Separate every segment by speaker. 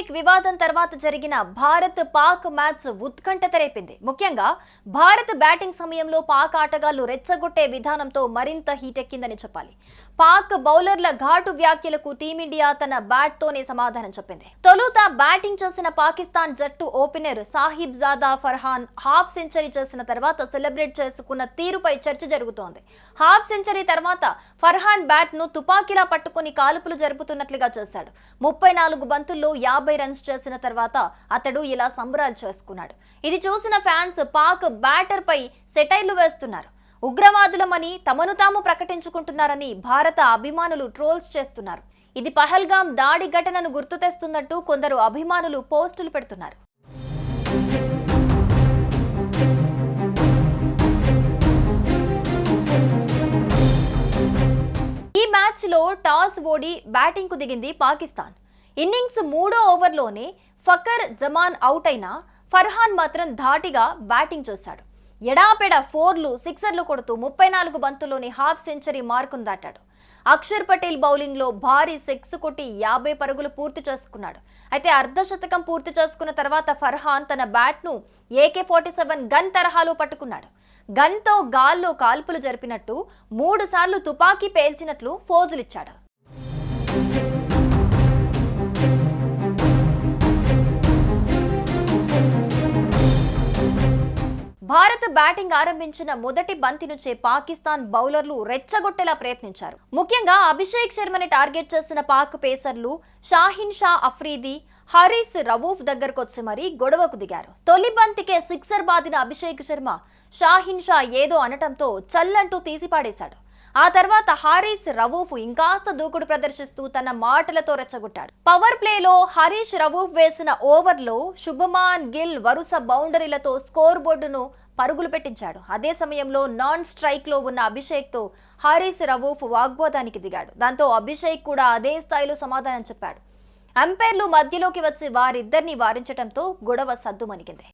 Speaker 1: Hand వివాదం తర్వాత జరిగిన భారత్ పాక్ మ్యాచ్ ఉత్కంఠ తెరేపింది. ముఖ్యంగా భారత్ బ్యాటింగ్ సమయంలో పాక్ ఆటగాళ్ళు రెచ్చగొట్టే విధానంతో మరింత హీటెక్కిందని చెప్పాలి. పాక్ బౌలర్ల ఘాటు వ్యాఖ్యలకు టీమిండియా తన బ్యాట్ తోనే సమాధానం చెప్పింది. తొలుత బ్యాటింగ్ చేసిన పాకిస్తాన్ జట్టు opener Sahibzada Farhan half century చేసిన తర్వాత సెలబ్రేట్ చేసుకున్న తీరుపై చర్చ జరుగుతోంది. హాఫ్ సెంచరీ తర్వాత ఫర్హాన్ బ్యాట్ను తుపాకీలా పట్టుకుని కాల్పులు జరుపుతున్నట్లుగా చేశాడు. ముప్పై నాలుగు బంతుల్లో యాభై రన్స్ చేసిన తర్వాత అతడు ఇలా సంబరాలు చేసుకున్నాడు. ఇది చూసిన ఫ్యాన్స్ పాక్ బ్యాటర్ పై సెటైర్లు వేస్తున్నారు. ఉగ్రవాదులమని తమను తాము ప్రకటించుకుంటున్నారని భారత అభిమానులు ట్రోల్స్ చేస్తున్నారు. ఇది పహల్గాం దాడి ఘటనను గుర్తు తెస్తున్నట్టు కొందరు అభిమానులు పోస్టులు పెడుతున్నారు. ఈ మ్యాచ్లో టాస్ ఓడి బ్యాటింగ్కు దిగింది పాకిస్తాన్. ఇన్నింగ్స్ మూడో ఓవర్లోనే ఫకర్ జమాన్ అవుట్ అయినా ఫర్హాన్ మాత్రం ధాటిగా బ్యాటింగ్ చేశాడు. ఎడాపెడ ఫోర్లు సిక్సర్లు కొడుతూ ముప్పై నాలుగు బంతుల్లోని హాఫ్ సెంచరీ మార్కును దాటాడు. అక్షర్ పటేల్ బౌలింగ్లో భారీ సిక్స్ కొట్టి యాభై పరుగులు పూర్తి చేసుకున్నాడు. అయితే అర్ధశతకం పూర్తి చేసుకున్న తర్వాత ఫర్హాన్ తన బ్యాట్ను ఏకే ఫార్టీ సెవెన్ గన్ తరహాలో పట్టుకున్నాడు. గన్తో గాల్లో కాల్పులు జరిపినట్టు మూడు సార్లు తుపాకీ పేల్చినట్లు ఫోజులిచ్చాడు. భారత్ బ్యాటింగ్ ఆరంభించిన మొదటి బంతి నుంచే పాకిస్తాన్ బౌలర్లు రెచ్చగొట్టేలా ప్రయత్నించారు. ముఖ్యంగా అభిషేక్ శర్మని టార్గెట్ చేసిన పాక్ పేసర్లు షాహిన్ షా అఫ్రీది హరీస్ రవూఫ్ దగ్గరకొచ్చి మరీ గొడవకు దిగారు. తొలి బంతికే సిక్సర్ బాదిన అభిషేక్ శర్మ షాహిన్ షా ఏదో అనటంతో చల్లంటూ తీసిపాడేశాడు. ఆ తర్వాత హారీస్ రవూఫ్ ఇంకాస్త దూకుడు ప్రదర్శిస్తూ తన మాటలతో రెచ్చగొట్టాడు. పవర్ ప్లేలో హరీష్ రవూఫ్ వేసిన ఓవర్లో శుభమాన్ గిల్ వరుస బౌండరీలతో స్కోర్ బోర్డును పరుగులు పెట్టించాడు. అదే సమయంలో నాన్ స్ట్రైక్లో ఉన్న అభిషేక్తో హారీస్ రవూఫ్ వాగ్వాదానికి దిగాడు. దాంతో అభిషేక్ కూడా అదే స్థాయిలో సమాధానం చెప్పాడు. అంపైర్లు మధ్యలోకి వచ్చి వారిద్దరిని వారించడంతో గొడవ సద్దుమణిగింది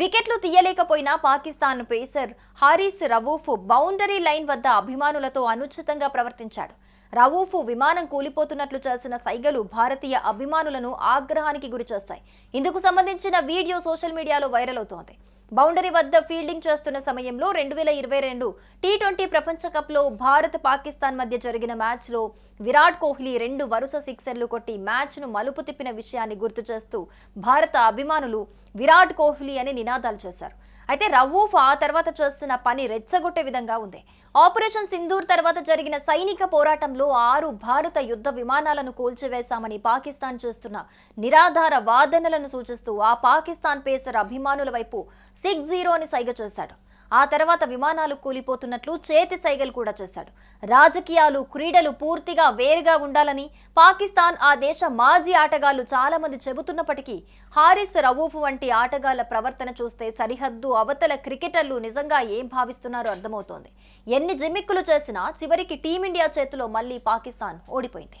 Speaker 1: వికెట్లు తీయలేకపోయినా Pakistan pacer Haris Rauf boundary line వద్ద అభిమానులతో అనుచితంగా ప్రవర్తించాడు. రవూఫ్ విమానం కూలిపోతున్నట్లు చేసిన సైగలు భారతీయ అభిమానులను ఆగ్రహానికి గురిచేస్తాయి ఇందుకు సంబంధించిన వీడియో సోషల్ మీడియాలో వైరల్ అవుతోంది. బౌండరీ వద్ద ఫీల్డింగ్ చేస్తున్న సమయంలో రెండు వేల ఇరవై రెండు టీ ట్వంటీ ప్రపంచ కప్లో భారత్ పాకిస్తాన్ మధ్య జరిగిన మ్యాచ్లో విరాట్ కోహ్లీ రెండు వరుస సిక్సర్లు కొట్టి మ్యాచ్ను మలుపు తిప్పిన విషయాన్ని గుర్తు చేస్తూ భారత అభిమానులు విరాట్ కోహ్లీ అని నినాదాలు చేశారు. అయితే రవూఫ్ ఆ తర్వాత చేస్తున్న పని రెచ్చగొట్టే విధంగా ఉంది. ఆపరేషన్ సింధూర్ తర్వాత జరిగిన సైనిక పోరాటంలో ఆరు భారత యుద్ధ విమానాలను కూల్చివేశామని పాకిస్తాన్ చేస్తున్న నిరాధార వాదనలను సూచిస్తూ ఆ పాకిస్తాన్ పేసర్ అభిమానుల వైపు సిక్స్ జీరోని సైగ చేశాడు. ఆ తర్వాత విమానాలు కూలిపోతున్నట్లు చేతి సైగలు కూడా చేశాడు. రాజకీయాలు క్రీడలు పూర్తిగా వేరుగా ఉండాలని పాకిస్తాన్ ఆ దేశ మాజీ ఆటగాళ్ళు చాలా మంది చెబుతున్నప్పటికీ హారిస్ రవూఫ్ వంటి ఆటగాళ్ళ ప్రవర్తన చూస్తే సరిహద్దు అవతల క్రికెటర్లు నిజంగా ఏం భావిస్తున్నారో అర్థమవుతోంది. ఎన్ని జిమ్మిక్కులు చేసినా చివరికి టీమిండియా చేతిలో మళ్ళీ పాకిస్తాన్ ఓడిపోయింది.